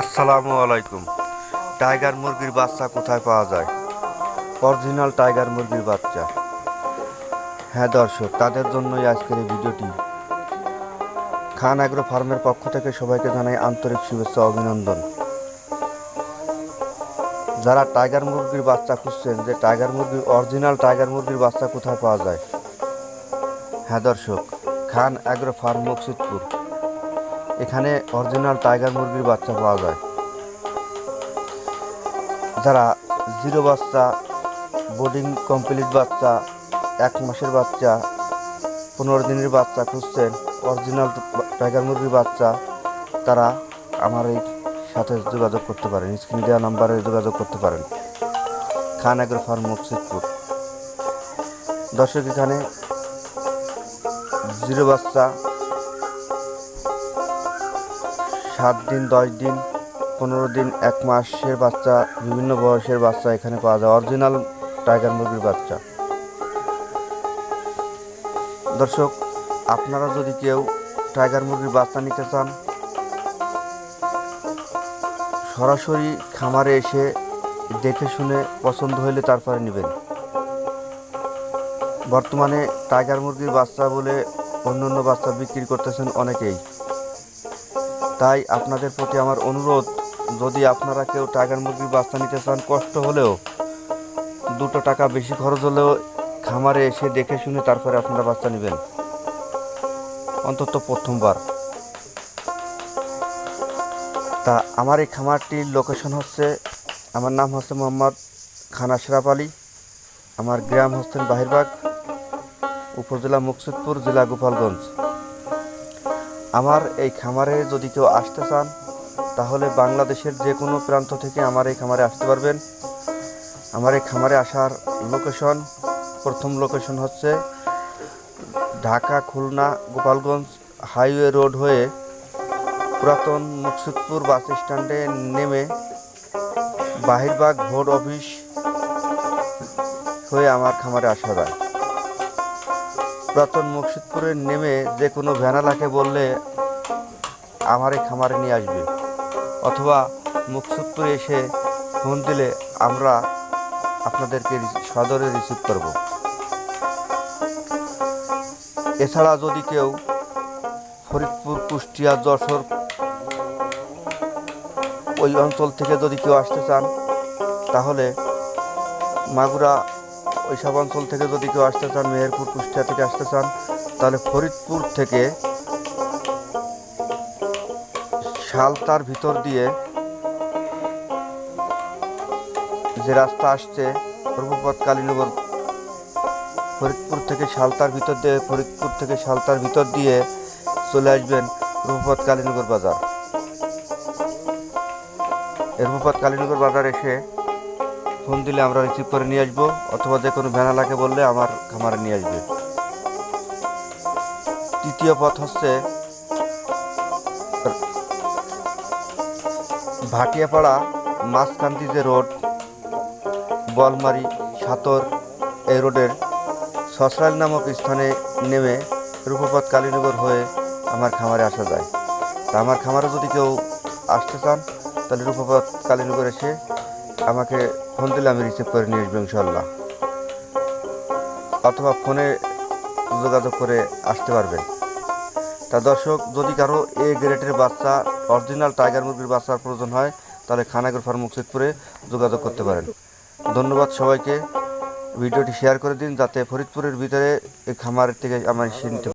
আসসালামু আলাইকুম। টাইগার মুরগির বাচ্চা কোথায় পাওয়া যায়? অরিজিনাল টাইগার মুরগির বাচ্চা। হ্যাঁ দর্শক, তাদের জন্যই আজকের এই ভিডিওটি। খান অ্যাগ্রো ফার্মের পক্ষ থেকে সবাইকে জানাই আন্তরিক শুভেচ্ছা, অভিনন্দন। যারা টাইগার মুরগির বাচ্চা খুঁজছেন, যে টাইগার মুরগির, অরিজিনাল টাইগার মুরগির বাচ্চা কোথায় পাওয়া যায়? হ্যাঁ দর্শক, খান অ্যাগ্রো ফার্ম, মকসুদপুর। এখানে অরিজিনাল টাইগার মুরগির বাচ্চা পাওয়া যায়। যারা জিরো বাচ্চা বোর্ডিং কমপ্লিট বাচ্চা, এক মাসের বাচ্চা, পনেরো দিনের বাচ্চা খুঁজছেন অরিজিনাল টাইগার মুরগির বাচ্চা, তারা আমার এই সাথে যোগাযোগ করতে পারেন স্ক্রিন দেওয়া নাম্বারে যোগাযোগ করতে পারেন। খান এগ্রো ফার্ম মুর্শিদপুর দর্শক, এখানে জিরো বাচ্চা সাত দিন, দশ দিন, পনেরো দিন, এক মাসের বাচ্চা, বিভিন্ন বয়সের বাচ্চা এখানে পাওয়া যায়। অরিজিনাল টাইগার মুরগির বাচ্চা। দর্শক, আপনারা যদি কেউ টাইগার মুরগির বাচ্চা নিতে চান, সরাসরি খামারে এসে দেখে শুনে পছন্দ হলে তারপরে নেবেন। বর্তমানে টাইগার মুরগির বাচ্চা বলে অন্য অন্য বাচ্চা বিক্রি করতেছেন অনেকেই। তাই আপনাদের প্রতি আমার অনুরোধ, যদি আপনারা কেউ টাইগার মুরগির বাচ্চা নিতে চান, কষ্ট হলেও, দুটো টাকা বেশি খরচ হলেও খামারে এসে দেখে শুনে তারপরে আপনারা বাচ্চা নেবেন। অন্তত প্রথমবার। তা আমার এই খামারটির লোকেশন হচ্ছে, আমার নাম হচ্ছে মোহাম্মদ খান আশরাফ আলী। আমার গ্রাম হচ্ছেন বাহিরবাগ, উপজেলা মুকসুদপুর, জেলা গোপালগঞ্জ। আমার এই খামারে যদি কেউ আসতে চান, তাহলে বাংলাদেশের যে কোনো প্রান্ত থেকে আমার এই খামারে আসতে পারবেন। আমার এই খামারে আসার লোকেশন, প্রথম লোকেশন হচ্ছে ঢাকা, খুলনা, গোপালগঞ্জ হাইওয়ে রোড হয়ে পুরাতন মুকসুদপুর বাস স্ট্যান্ডে নেমে বাহিরবাগ ভোট অফিস হয়ে আমার খামারে আসা যায় পুরাতন মুকসুদপুরে নেমে যে কোনো ভ্যানালাকে বললে আমার এই খামারে নিয়ে আসবে। অথবা মুকসুদপুরে এসে ফোন দিলে আমরা আপনাদেরকে সদরে রিসিভ করব। এছাড়া যদি কেউ ফরিদপুর, কুষ্টিয়া, যশোর ওই অঞ্চল থেকে যদি কেউ আসতে চান, তাহলে মাগুরা ওই সব অঞ্চল থেকে যদি কেউ আসতে চান, মেহেরপুর, কুষ্টিয়া থেকে আসতে চান, তাহলে ফরিদপুর থেকে শালতার ভিতর দিয়ে যে রাস্তা আসছে পূর্বপথ কালীনগর, ফরিদপুর থেকে শালতার ভিতর দিয়ে, ফরিদপুর থেকে শালতার ভিতর দিয়ে চলে আসবেন রূপপথ কালীনগর বাজার। রূপপথ কালীনগর বাজার এসে ফোন দিলে আমরা রিসিভ করে নিয়ে আসব, অথবা যে কোনো ভ্যানালাকে বললে আমার খামারে নিয়ে আসবে। তৃতীয় পথ হচ্ছে ভাটিয়াপাড়া মাঝকান্দি যে রোড, বলমারি, সাতর, এই রোডের সসরাইল নামক স্থানে নেমে রূপপথ কালীনগর হয়ে আমার খামারে আসা যায়। তা আমার খামারে যদি কেউ আসতে চান, তাহলে রূপপথ কালীনগর এসে আমাকে ফোন দিলে আমি রিসিভ করে নিয়ে আসব ইনশাল্লাহ অথবা ফোনে যোগাযোগ করে আসতে পারবেন। তা দর্শক, যদি কারও এ গ্রেডের বাচ্চা অরিজিনাল টাইগার মুরগির বাচ্চার প্রয়োজন হয়, তাহলে খানাগর ফার্ম মুকসিদপুরে যোগাযোগ করতে পারেন। ধন্যবাদ সবাইকে। ভিডিওটি শেয়ার করে দিন, যাতে ফরিদপুরের ভিতরে এই খামারের থেকে আমার